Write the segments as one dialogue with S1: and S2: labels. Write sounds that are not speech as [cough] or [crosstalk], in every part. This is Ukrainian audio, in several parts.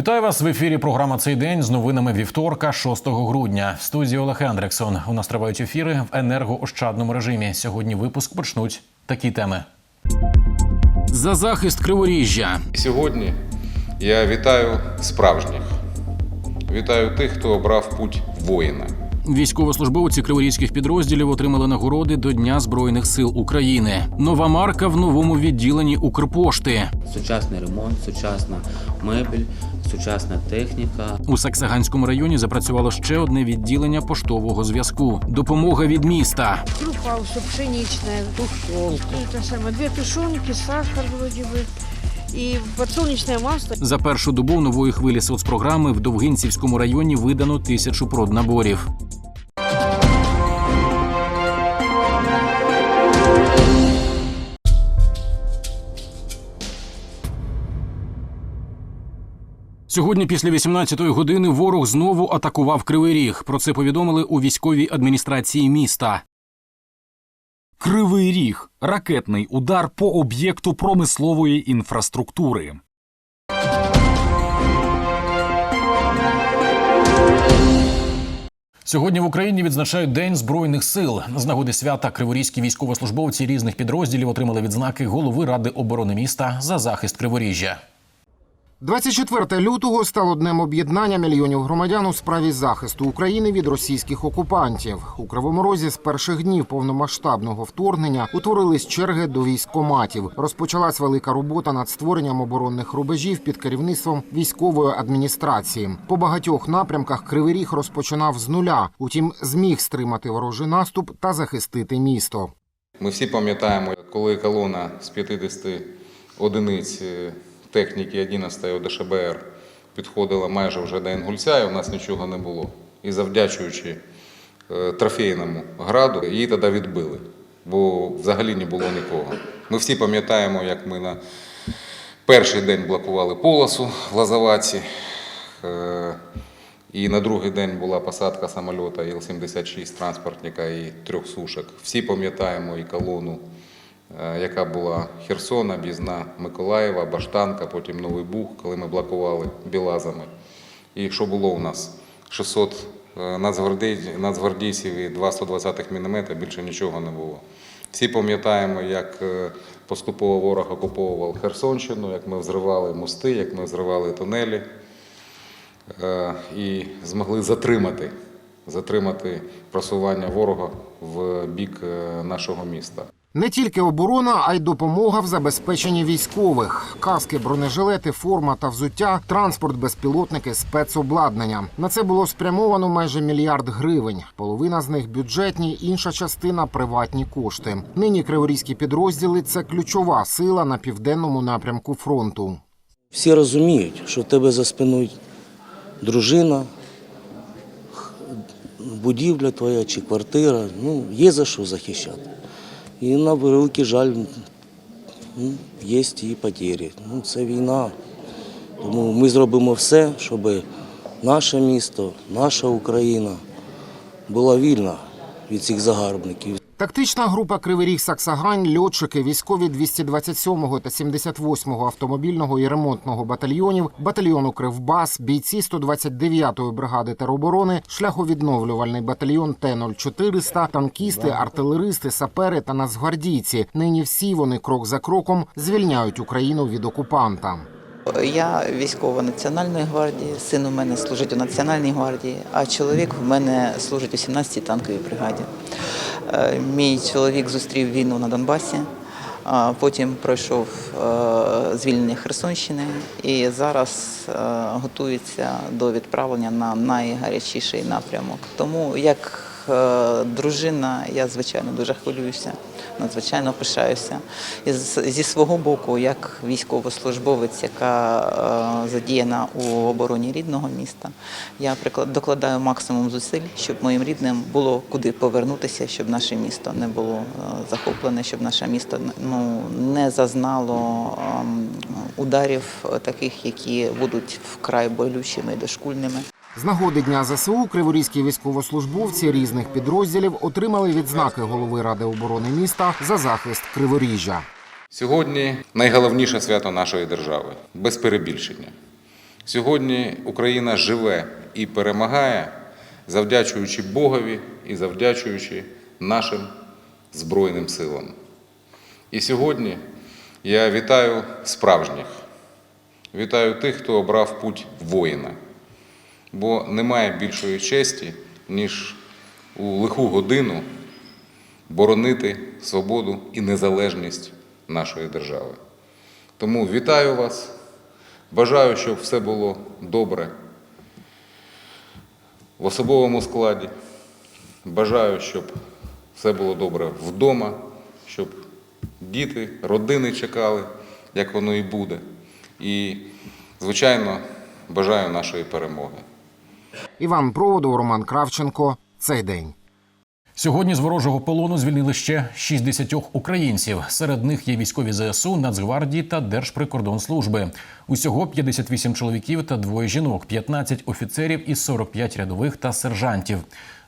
S1: Вітаю вас в ефірі. Програма цей день з новинами вівторка, 6 грудня. В студії Олег Ендрексон. У нас тривають ефіри в енергоощадному режимі. Сьогодні випуск почнуть такі теми. За захист криворіжжя.
S2: Сьогодні я вітаю справжніх. Вітаю тих, хто обрав путь воїна.
S1: Військовослужбовці криворізьких підрозділів отримали нагороди до Дня Збройних сил України. Нова марка в новому відділенні Укрпошти.
S3: Сучасний ремонт, сучасна мебель, сучасна техніка.
S1: У Саксаганському районі запрацювало ще одне відділення поштового зв'язку. Допомога від міста.
S4: Крупа пшеничная, тушенка. Это самое, две сахар вроде бы и подсолнечное масло.
S1: За першу добу нової хвилі соцпрограми в Довгинцівському районі видано тисячу проднаборів. Сьогодні після 18-ї години ворог знову атакував Кривий Ріг. Про це повідомили у військовій адміністрації міста.
S5: Кривий ріг ракетний удар по об'єкту промислової інфраструктури.
S1: Сьогодні в Україні відзначають День збройних сил. З нагоди свята криворізькі військовослужбовці різних підрозділів отримали відзнаки голови ради оборони міста за захист Криворіжжя.
S6: 24 лютого стало днем об'єднання мільйонів громадян у справі захисту України від російських окупантів. У Кривому Розі з перших днів повномасштабного вторгнення утворились черги до військкоматів. Розпочалась велика робота над створенням оборонних рубежів під керівництвом військової адміністрації. По багатьох напрямках Кривий Ріг розпочинав з нуля, утім зміг стримати ворожий наступ та захистити місто.
S2: Ми всі пам'ятаємо, коли колона з 50 одиниць е, техніки 11 ОДШБР підходила майже вже до Інгульця, і у нас нічого не було. І завдячуючи е, трофейному граду, її тоді відбили, бо взагалі не було нікого. Ми всі пам'ятаємо, як ми на перший день блокували полосу в Лазаваці. Е, І на другий день була посадка самольота Іл-76 транспортника і трьох сушок. Всі пам'ятаємо і колону, яка була Херсона, Бізна, Миколаєва, Баштанка, потім Новий Буг, коли ми блокували білазами. І що було у нас? 600 е, нацгвардійців і 2 120 мм, більше нічого не було. Всі пам'ятаємо, як е, поступово ворог окуповував Херсонщину, як ми взривали мости, як ми взривали тунелі е, і змогли затримати, затримати просування ворога в бік е, нашого міста.
S6: Не тільки оборона, а й допомога в забезпеченні військових: каски, бронежилети, форма та взуття, транспорт, безпілотники, спецобладнання. На це було спрямовано майже мільярд гривень. Половина з них бюджетні, інша частина приватні кошти. Нині криворізькі підрозділи це ключова сила на південному напрямку фронту.
S7: Всі розуміють, що в тебе за спиною дружина, будівля твоя чи квартира, ну, є за що захищати. І на великий жаль, є і потери. Ну, це війна. Тому ми зробимо все, щоб наше місто, наша Україна була вільна від цих загарбників.
S6: Тактична група Кривий Ріг Саксагань, льотчики, військові 227-го та 78-го автомобільного і ремонтного батальйонів, батальйону Кривбас, бійці 129-ї бригади тероборони, шляховідновлювальний батальйон Т-0400, танкісти, артилеристи, сапери та нацгвардійці. Нині всі вони крок за кроком звільняють Україну від окупанта.
S8: Я військова Національної гвардії, син у мене служить у Національній гвардії, а чоловік в мене служить у 17-й танковій бригаді. Е, Мій чоловік зустрів війну на Донбасі, потім пройшов е, звільнення Херсонщини і зараз е, готується до відправлення на найгарячіший напрямок. Тому як е, дружина, я звичайно дуже хвилююся, надзвичайно пишаюся. І зі свого боку, як військовослужбовець, яка е, задіяна у обороні рідного міста, я докладаю максимум зусиль, щоб моїм рідним було куди повернутися, щоб наше місто не було е, захоплене, щоб наше місто ну, не зазнало ем, ударів е, таких, які будуть вкрай болючими і дошкульними.
S6: З нагоди Дня ЗСУ криворізькі військовослужбовці різних підрозділів отримали відзнаки голови ради оборони міста за захист Криворіжжя.
S2: Сьогодні найголовніше свято нашої держави без перебільшення. Сьогодні Україна живе і перемагає, завдячуючи Богові і завдячуючи нашим Збройним силам. І сьогодні я вітаю справжніх, вітаю тих, хто обрав путь воїна, бо немає більшої честі, ніж у лиху годину боронити свободу і незалежність нашої держави. Тому вітаю вас, бажаю, щоб все було добре в особовому складі. Бажаю, щоб все було добре вдома, щоб діти, родини чекали, як воно і буде. І, звичайно, бажаю нашої перемоги.
S6: Іван Проводов, Роман Кравченко. Цей день.
S1: Сьогодні з ворожого полону звільнили ще 60 українців. Серед них є військові ЗСУ, Нацгвардії та Держприкордонслужби. Усього 58 чоловіків та двоє жінок, 15 офіцерів і 45 рядових та сержантів.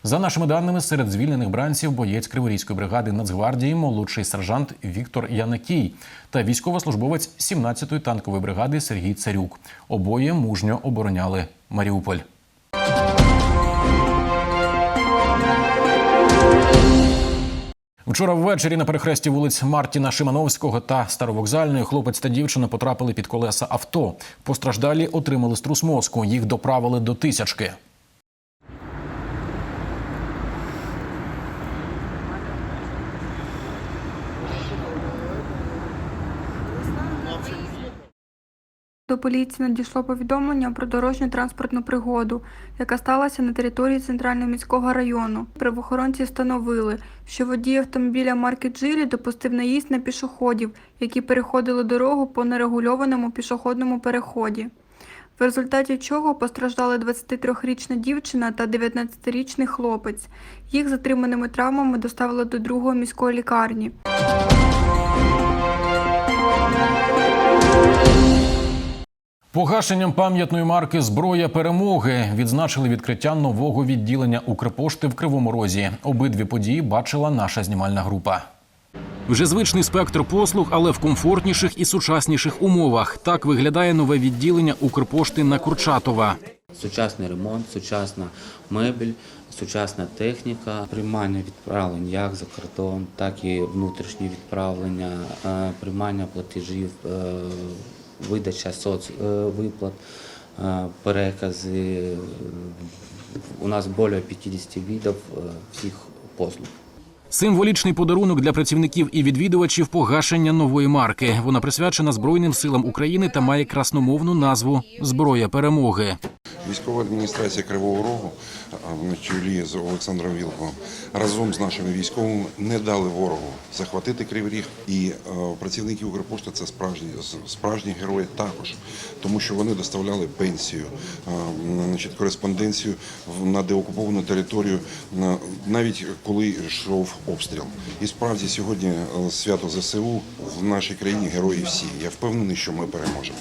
S1: За нашими даними, серед звільнених бранців боєць Криворізької бригади Нацгвардії, молодший сержант Віктор Янакій та військовослужбовець 17-ї танкової бригади Сергій Царюк. Обоє мужньо обороняли Маріуполь. Вчора ввечері на перехресті вулиць Мартіна Шимановського та Старовокзальної хлопець та дівчина потрапили під колеса авто. Постраждалі отримали струс мозку. Їх доправили до тисячки.
S9: До поліції надійшло повідомлення про дорожню транспортну пригоду, яка сталася на території центрального міського району. Правоохоронці встановили, що водій автомобіля марки Джилі допустив наїзд на пішоходів, які переходили дорогу по нерегульованому пішохідному переході. В результаті чого постраждали 23-річна дівчина та 19-річний хлопець. Їх з отриманими травмами доставили до другої міської лікарні.
S1: Погашенням пам'ятної марки Зброя перемоги відзначили відкриття нового відділення Укрпошти в Кривому Розі. Обидві події бачила наша знімальна група. Вже звичний спектр послуг, але в комфортніших і сучасніших умовах. Так виглядає нове відділення Укрпошти на Курчатова.
S3: Сучасний ремонт, сучасна мебель, сучасна техніка, приймання відправлень як за кордон, так і внутрішні відправлення, е, приймання платежів, е, видача соцвиплат, е, перекази. У нас більше 50 видів е, всіх послуг.
S1: Символічний подарунок для працівників і відвідувачів погашення нової марки. Вона присвячена Збройним силам України та має красномовну назву Зброя перемоги.
S10: Військова адміністрація Кривого Рогу на чолі з Олександром Вілковим разом з нашими військовими не дали ворогу захватити Кривий Ріг. І е, працівники Укрпошти це справжні справжні герої також, тому що вони доставляли пенсію, значить, кореспонденцію на деокуповану територію, на- навіть коли йшов обстріл. І справді сьогодні е, свято ЗСУ в нашій країні герої всі. Я впевнений, що ми переможемо.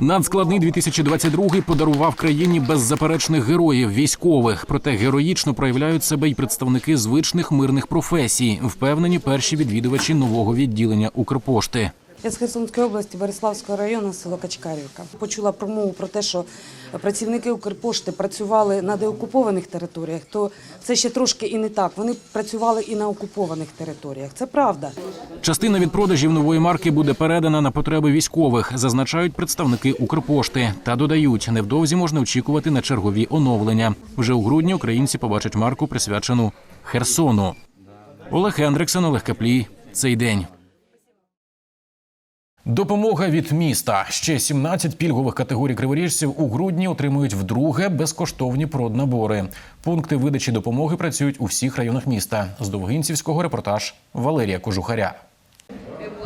S1: Надскладний 2022 подарував країні беззаперечних героїв військових. Проте героїчно проявляють себе й представники звичних мирних професій, впевнені перші відвідувачі нового відділення Укрпошти.
S11: Я з Херсонської області, Бориславського району, село Качкарівка. Почула промову про те, що працівники Укрпошти працювали на деокупованих територіях, то це ще трошки і не так. Вони працювали і на окупованих територіях. Це правда.
S1: Частина від продажів нової марки буде передана на потреби військових, зазначають представники Укрпошти. Та додають, невдовзі можна очікувати на чергові оновлення. Вже у грудні українці побачать марку, присвячену Херсону. Олег Хендриксон, Олег Каплій. Цей день. Допомога від міста. Ще 17 пільгових категорій криворіжців у грудні отримують вдруге безкоштовні проднабори. Пункти видачі допомоги працюють у всіх районах міста. З Довгинцівського репортаж Валерія Кожухаря.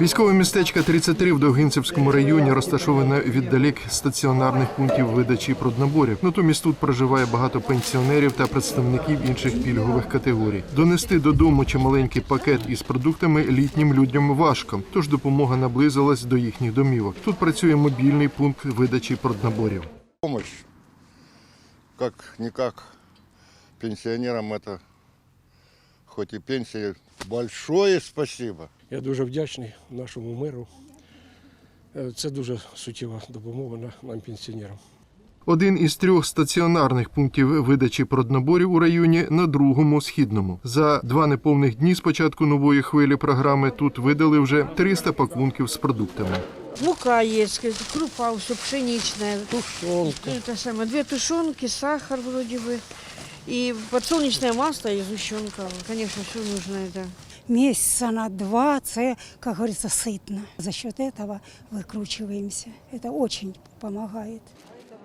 S12: Військове містечко 33 в Довгинцевському районі розташоване віддалік стаціонарних пунктів видачі проднаборів. Натомість тут проживає багато пенсіонерів та представників інших пільгових категорій. Донести додому чималенький пакет із продуктами літнім людям важко, тож допомога наблизилась до їхніх домівок. Тут працює мобільний пункт видачі проднаборів.
S13: Помощь, как-никак, пенсионерам это, хоть и пенсия, большое спасибо.
S14: Я дуже вдячний нашому миру. Е, Це дуже суттєва допомога нам, пенсіонерам.
S12: Один із трьох стаціонарних пунктів видачі проднаборів у районі на другому східному. За два неповних дні з початку нової хвилі програми тут видали вже 300 пакунків з продуктами.
S4: Мука есть, крупа все пшеничная. Тушенка. Это самое, две тушенки, сахар вроде бы. И подсолнечное масло и сгущенка. Конечно, все нужно это.
S14: Месяца на два, це, как говорится, сытно. За счет этого выкручиваемся. Это очень помогает.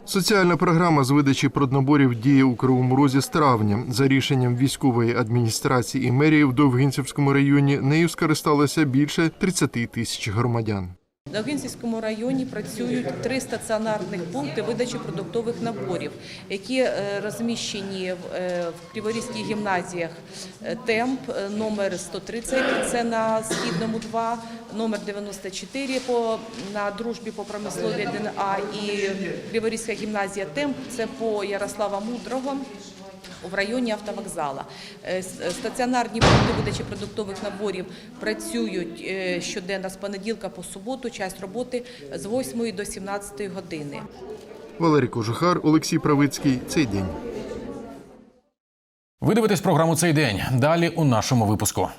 S12: Соціальна програма з видачі проднаборів діє у Кривому Розі з травня. За рішенням військової адміністрації і мерії в Довгинцівському районі нею скористалося більше 30 тисяч громадян.
S15: В Довгинцівському районі працюють три стаціонарних пункти видачі продуктових наборів, які е, розміщені в е, Криворізьких гімназіях Е, темп номер 130, це на східному 2, номер 94 по на дружбі по промислові 1А і Криворізька гімназія темп це по Ярослава Мудрого. В районі автовокзала Е, стаціонарні пункти видачі продуктових наборів працюють е, щоденно з понеділка по суботу. Час роботи з 8 до 17 години.
S12: Валерій Кожухар, Олексій Правицький. Цей день.
S1: Ви дивитесь програму цей день. Далі у нашому випуску.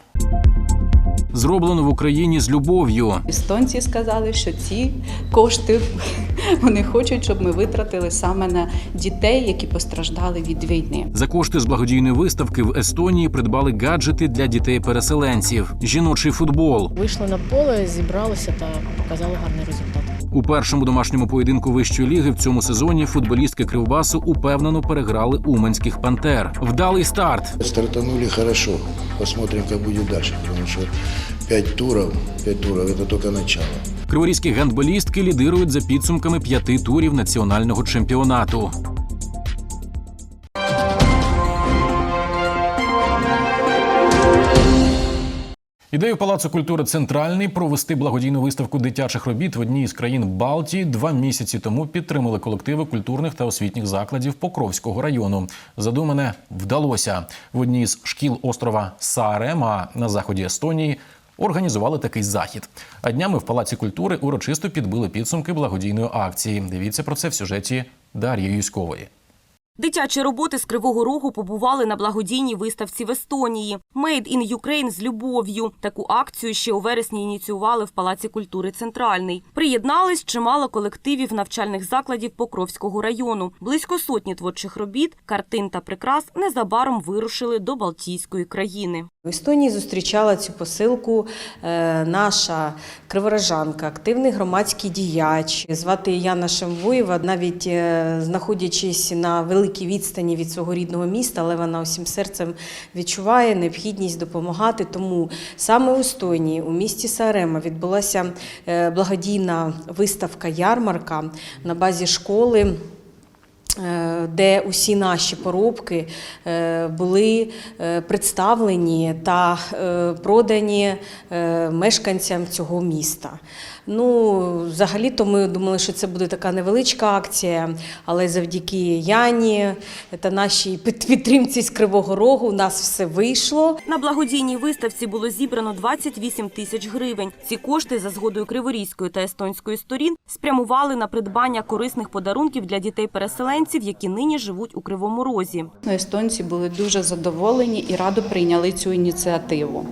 S5: Зроблено в Україні з любов'ю.
S16: Естонці сказали, що ці кошти вони хочуть, щоб ми витратили саме на дітей, які постраждали від війни.
S5: За кошти з благодійної виставки в Естонії придбали гаджети для дітей-переселенців, жіночий футбол.
S17: Вийшли на поле, зібралися та показали гарний результат.
S5: У першому домашньому поєдинку вищої ліги в цьому сезоні футболістки Кривбасу упевнено переграли уманських пантер. Вдалий старт.
S18: Стартанули хорошо. Посмотрим, як буде далі. Тому що пять турів, пять турів це тільки начало.
S5: Криворізькі гандболістки лідирують за підсумками п'яти турів національного чемпіонату.
S1: Ідею Палацу культури Центральний провести благодійну виставку дитячих робіт в одній із країн Балтії два місяці тому підтримали колективи культурних та освітніх закладів Покровського району. Задумане вдалося в одній з шкіл острова Саарема на заході Естонії. Організували такий захід. А днями в Палаці культури урочисто підбили підсумки благодійної акції. Дивіться про це в сюжеті Дар'ї Юськової.
S19: Дитячі роботи з Кривого Рогу побували на благодійній виставці в Естонії. «Made in Ukraine» з любов'ю. Таку акцію ще у вересні ініціювали в Палаці культури Центральний. Приєднались чимало колективів навчальних закладів Покровського району. Близько сотні творчих робіт, картин та прикрас незабаром вирушили до Балтійської країни.
S20: В Естонії зустрічала цю посилку е, наша криворожанка, активний громадський діяч. Звати Яна Шемвоєва, навіть е, знаходячись на великій відстані від свого рідного міста, але вона усім серцем відчуває необхідність допомагати. Тому саме у Естонії, у місті Сарема, відбулася е, благодійна виставка ярмарка на базі школи. е, Де усі наші поробки е, були представлені та продані мешканцям цього міста. Ну, взагалі-то ми думали, що це буде така невеличка акція, але завдяки Яні та нашій підтримці з Кривого Рогу у нас все вийшло.
S19: На благодійній виставці було зібрано 28 тисяч гривень. Ці кошти за згодою Криворізької та естонської сторін спрямували на придбання корисних подарунків для дітей-переселенців, які нині живуть у Кривому Розі.
S16: Ну, Естонці були дуже задоволені і радо прийняли цю ініціативу.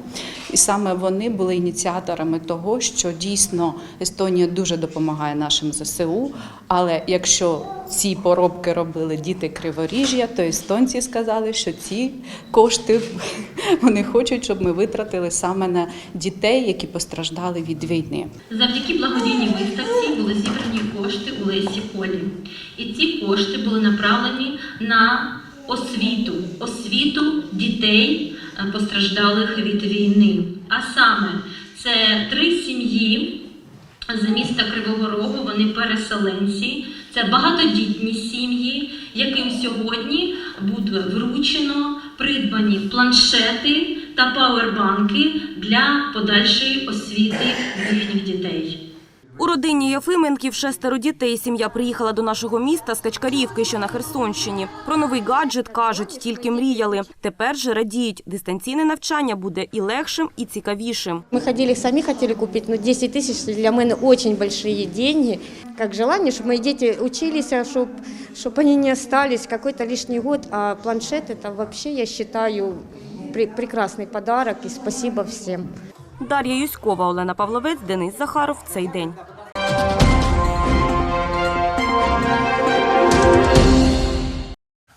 S16: І саме вони були ініціаторами того, що дійсно Естонія дуже допомагає нашим ЗСУ. Але якщо ці поробки робили діти Криворіжжя, то естонці сказали, що ці кошти [laughs] вони хочуть, щоб ми витратили саме на дітей, які постраждали від війни.
S21: Завдяки благодійній виставці були зібрані кошти у Лесі Полі. І ці кошти були направлені на освіту, освіту дітей, е, постраждалих від війни. А саме це три сім'ї з міста Кривого Рогу, вони переселенці, це багатодітні сім'ї, яким сьогодні буде вручено придбані планшети та пауербанки для подальшої освіти їхніх дітей.
S19: У родині Єфименків шестеро дітей. Сім'я приїхала до нашого міста з Качкарівки, що на Херсонщині. Про новий гаджет кажуть, тільки мріяли. Тепер же радіють, дистанційне навчання буде і легшим, і цікавішим.
S22: Мы ходили, сами хотели купить, но 10 тысяч для меня очень большие деньги. Как желание, чтобы мои дети учились, чтобы, чтобы они не остались какой-то лишний год. А планшет это вообще, я считаю, пре- прекрасный подарок и спасибо всем.
S19: Дар'я Юськова, Олена Павловець, Денис Захаров. Цей день.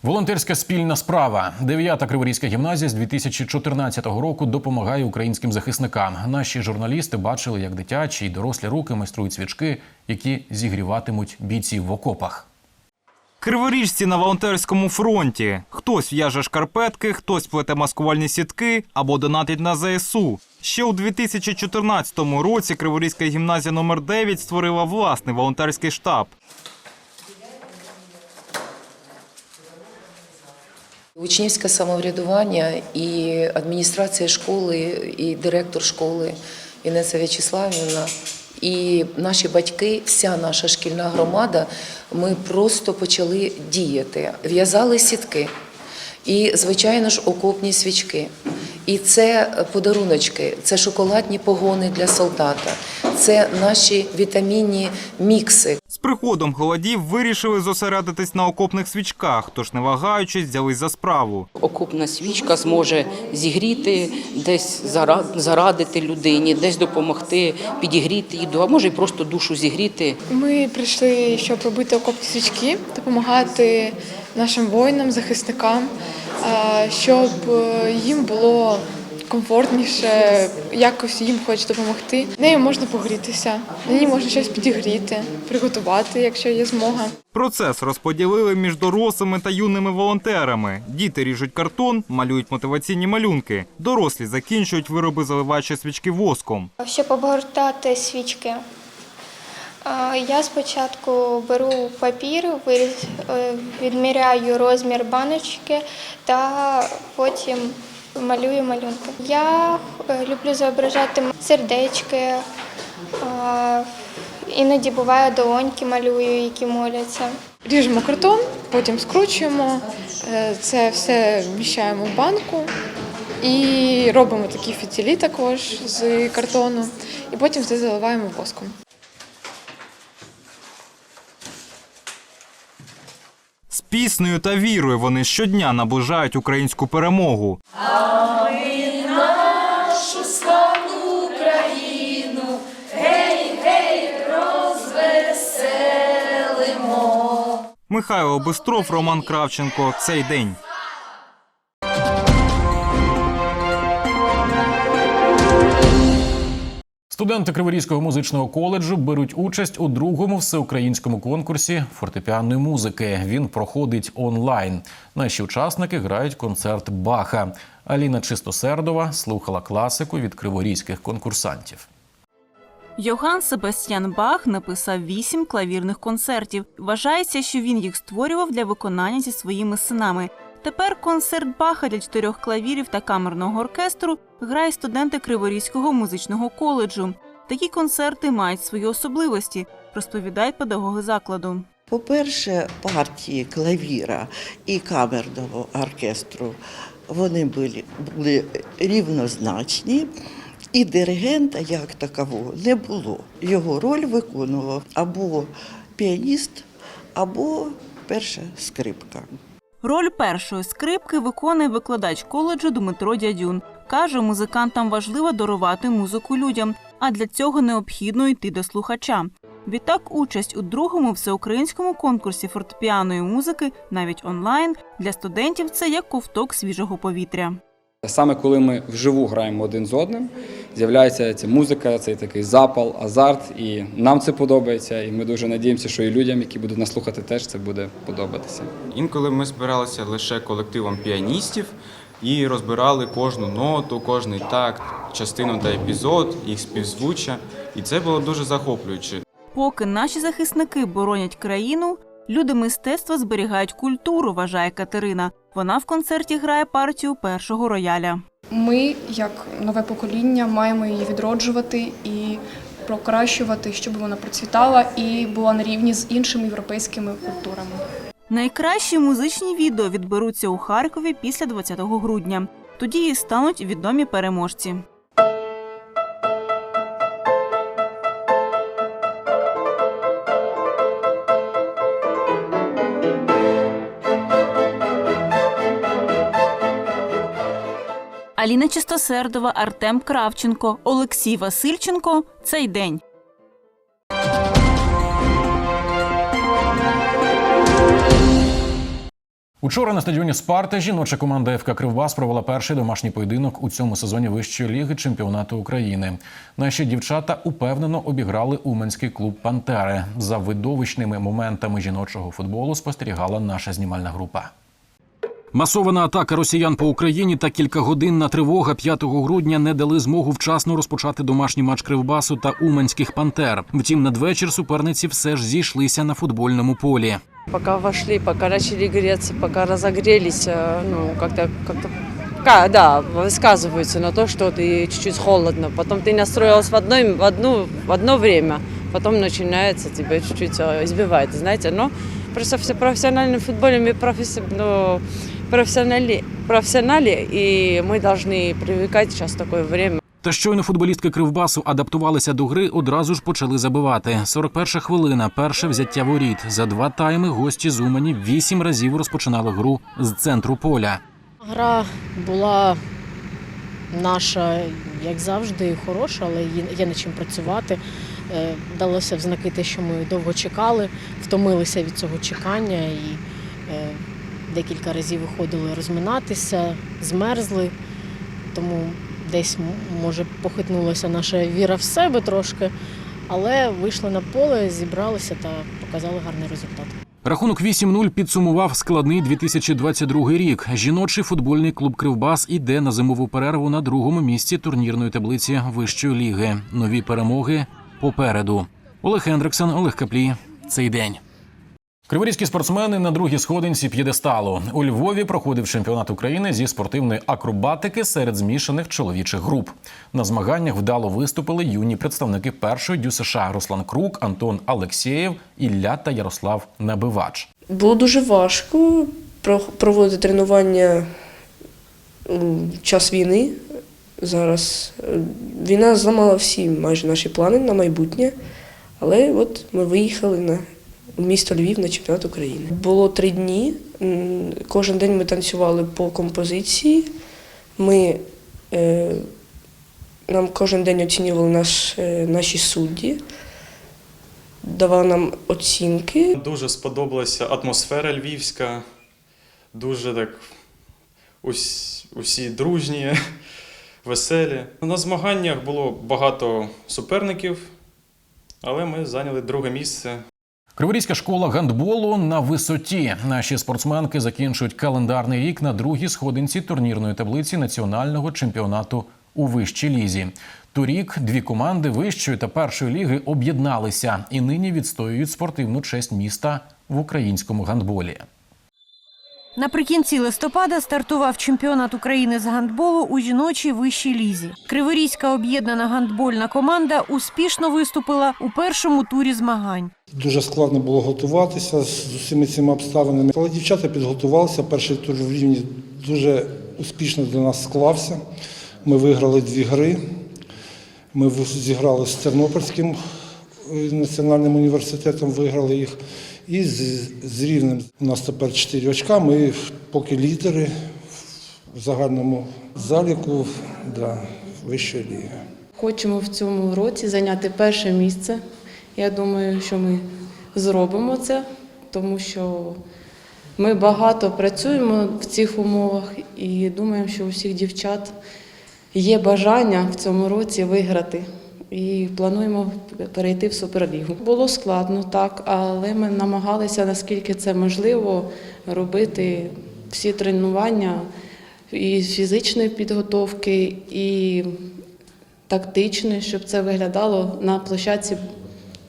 S1: Волонтерська спільна справа. Дев'ята Криворізька гімназія з 2014 року допомагає українським захисникам. Наші журналісти бачили, як дитячі й дорослі руки майструють свічки, які зігріватимуть бійців в окопах.
S23: Криворіжці на волонтерському фронті. Хтось в'яже шкарпетки, хтось плете маскувальні сітки або донатить на ЗСУ. Ще у 2014 році Криворізька гімназія номер 9 створила власний волонтерський штаб.
S24: Учнівське самоврядування і адміністрація школи, і директор школи Інеса В'ячеславівна, і наші батьки, вся наша шкільна громада, ми просто почали діяти. В'язали сітки і, звичайно ж, окопні свічки. І це подаруночки, це шоколадні погони для солдата, це наші вітамінні мікси.
S23: З приходом холодів вирішили зосередитись на окопних свічках, тож не вагаючись, взялись за справу.
S25: Окопна свічка зможе зігріти, десь зарадити людині, десь допомогти підігріти їду, а може й просто душу зігріти.
S26: Ми прийшли, щоб робити окопні свічки, допомагати нашим воїнам, захисникам, щоб е, їм було комфортніше, якось їм хоче допомогти. Нею можна погрітися, на ній можна щось підігріти, приготувати, якщо є змога.
S23: Процес розподілили між дорослими та юними волонтерами. Діти ріжуть картон, малюють мотиваційні малюнки. Дорослі закінчують вироби, заливаючи свічки воском.
S27: Щоб обгортати свічки, я спочатку беру папір, е, відміряю розмір баночки та потім малюю малюнки. Я е, люблю зображати сердечки, іноді буває долоньки малюю, які моляться.
S26: Ріжемо картон, потім скручуємо, е, це все вміщаємо в банку і робимо такі фітілі також з картону, і потім все заливаємо воском.
S23: З піснею та вірою вони щодня наближають українську перемогу.
S28: А ми нашу славну Україну, гей, гей, розвеселимо.
S23: Михайло Бистров, Роман Кравченко. Цей день.
S1: Студенти Криворізького музичного коледжу беруть участь у другому всеукраїнському конкурсі фортепіанної музики. Він проходить онлайн. Наші учасники грають концерт Баха. Аліна Чистосердова слухала класику від криворізьких конкурсантів.
S29: Йоган Себастьян Бах написав вісім клавірних концертів. Вважається, що він їх створював для виконання зі своїми синами. Тепер концерт Баха для чотирьох клавірів та камерного оркестру грають студенти Криворізького музичного коледжу. Такі концерти мають свої особливості, розповідають педагоги закладу.
S30: По-перше, партії клавіра і камерного оркестру вони були, були рівнозначні, і диригента як такового не було. Його роль виконував або піаніст, або перша скрипка.
S29: Роль першої скрипки виконує викладач коледжу Дмитро Дядюн. Каже, музикантам важливо дарувати музику людям, а для цього необхідно йти до слухача. Відтак, участь у другому всеукраїнському конкурсі фортепіаної музики, навіть онлайн, для студентів це як ковток свіжого повітря.
S31: Саме коли ми вживу граємо один з одним, з'являється ця музика, цей такий запал, азарт, і нам це подобається. І ми дуже надіємося, що і людям, які будуть нас слухати, теж це буде подобатися.
S32: Інколи ми збиралися лише колективом піаністів і розбирали кожну ноту, кожний такт, частину та епізод, їх співзвуччя, і це було дуже захоплююче.
S29: Поки наші захисники боронять країну, люди мистецтва зберігають культуру, вважає Катерина. Вона в концерті грає партію першого рояля.
S33: Ми, як нове покоління, маємо її відроджувати і
S34: покращувати, щоб вона процвітала і була на рівні з іншими європейськими культурами.
S29: Найкращі музичні відео відберуться у Харкові після 20 грудня. Тоді і стануть відомі переможці. Аліна Чистосердова, Артем Кравченко, Олексій Васильченко. Цей день.
S1: Учора на стадіоні Спарта жіноча команда ФК Кривбас провела перший домашній поєдинок у цьому сезоні вищої ліги чемпіонату України. Наші дівчата упевнено обіграли уменський клуб Пантери. За видовищними моментами жіночого футболу спостерігала наша знімальна група.
S5: Масована атака росіян по Україні та кількагодинна тривога 5 грудня не дали змогу вчасно розпочати домашній матч Кривбасу та Уманських пантер. Втім, надвечір суперниці все ж зійшлися на футбольному полі.
S35: Пока вошли, пока начали греться, пока разогрелись, э, ну, как-то, как-то, ка- да, высказываются на то, что ты чуть-чуть холодно. Потом ты настроилась в, одной, в, одну, в одно время, потом начинается тебя чуть-чуть э, избивает, знаете. Но просто в профессиональном футболе мы професси- ну, профессионали, профессионали, и мы должны привыкать сейчас в такое время.
S5: Та щойно футболістки Кривбасу адаптувалися до гри, одразу ж почали забивати. 41 хвилина, перше взяття воріт. За два тайми гості з Умані вісім разів розпочинали гру з центру поля.
S17: Гра була наша, як завжди, хороша, але є- є над чим працювати. Е, Вдалося в знаки те, що ми довго чекали, втомилися від цього чекання і е, декілька разів виходили розминатися, змерзли. Тому десь може похитнулася наша віра в себе трошки, але вийшли на поле, зібралися та показали гарний результат.
S5: Рахунок 8-0 підсумував складний 2022 рік. Жіночий футбольний клуб Кривбас іде на зимову перерву на другому місці турнірної таблиці вищої ліги. Нові перемоги попереду. Олег Хендриксон, Олег Каплі. Цей день.
S1: Криворізькі спортсмени на другій сходинці п'єдесталу. У Львові проходив чемпіонат України зі спортивної акробатики серед змішаних чоловічих груп. На змаганнях вдало виступили юні представники першої дю США Руслан Крук, Антон Алексєєв, Ілля та Ярослав Набивач.
S36: Було дуже важко про- проводити тренування у час війни. Зараз е, війна зламала всі майже наші плани на майбутнє, але от ми виїхали на місто Львів на чемпіонат України. Було три дні. Кожен день ми танцювали по композиції. Ми, е, нам кожен день оцінювали наш, е, наші судді, давали нам оцінки.
S37: Дуже сподобалася атмосфера львівська, дуже так ус- усі дружні, [laughs] веселі. На змаганнях було багато суперників, але ми зайняли друге місце.
S1: Криворізька школа гандболу на висоті. Наші спортсменки закінчують календарний рік на другій сходинці турнірної таблиці національного чемпіонату у вищій лізі. Торік дві команди вищої та першої ліги об'єдналися і нині відстоюють спортивну честь міста в українському гандболі.
S38: Наприкінці листопада стартував чемпіонат України з гандболу у жіночій вищій лізі. Криворізька об'єднана гандбольна команда успішно виступила у першому турі змагань.
S39: Дуже складно було готуватися з усіма цими обставинами. Але дівчата підготувалися. Перший тур в рівні дуже успішно для нас склався. Ми виграли дві гри. Ми зіграли з Тернопільським е, національним університетом, виграли їх. І з, рівнем у нас тепер 4 очка. Ми поки лідери в загальному заліку да, вищої ліги.
S40: Хочемо в цьому році зайняти перше місце. Я думаю, що ми зробимо це, тому що ми багато працюємо в цих умовах і думаємо, що у всіх дівчат є бажання в цьому році виграти. І плануємо перейти в суперлігу. Було складно, так, але ми намагалися, наскільки це можливо, робити всі тренування і фізичної підготовки, і тактичної, щоб це виглядало на площадці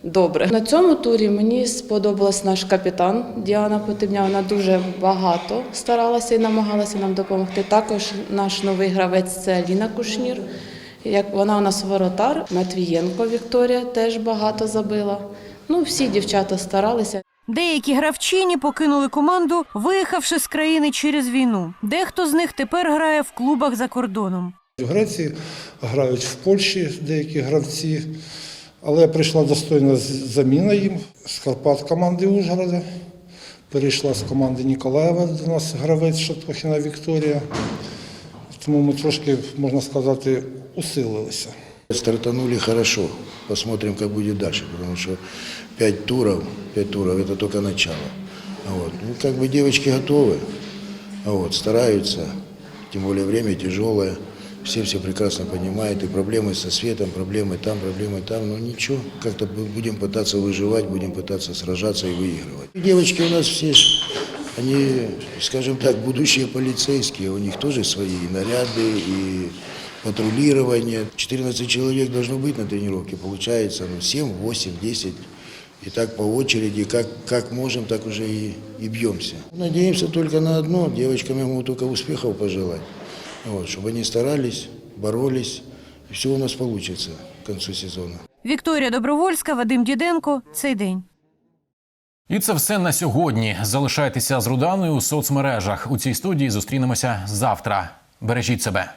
S40: добре. На цьому турі мені сподобалась наш капітан Діана Потебня. Вона дуже багато старалася і намагалася нам допомогти. Також наш новий гравець це Ліна Кушнір, Як вона у нас воротар, Матвієнко Вікторія теж багато забила. Ну, всі дівчата старалися.
S38: Деякі гравчині покинули команду, виїхавши з країни через війну. Дехто з них тепер грає в клубах за кордоном.
S39: В Греції грають в Польщі деякі гравці, але прийшла достойна з- заміна їм з Карпат команди Ужгорода. Перейшла з команди Ніколаєва до нас гравець Шатохіна Вікторія. Тому ми трошки, можна сказати, усилилися.
S41: Стартанули хорошо. Посмотрим, как будет дальше, потому что пять туров, пять туров это только начало. Вот. Ну, как бы девочки готовы, вот, стараются, тем более время тяжелое, Все все прекрасно понимают, и проблемы со светом, проблемы там, проблемы там, но ничего, как-то бу- будем пытаться выживать, будем пытаться сражаться и выигрывать. Девочки у нас все, они, скажем так, будущие полицейские, у них тоже свои и наряды, и патрулирование. 14 человек должно быть на тренировке, получается ну, 7, 8, 10. И так по очереди, как, как можем, так уже и, и бьемся. Надеемся только на одно, девочкам я могу только успехов пожелать. Вот, чтобы они старались, боролись, и все у нас получится к концу сезона.
S38: Вікторія Добровольська, Вадим Діденко. Цей день.
S1: І це все на сьогодні. Залишайтеся з Руданою у соцмережах. У цій студії зустрінемося завтра. Бережіть себе.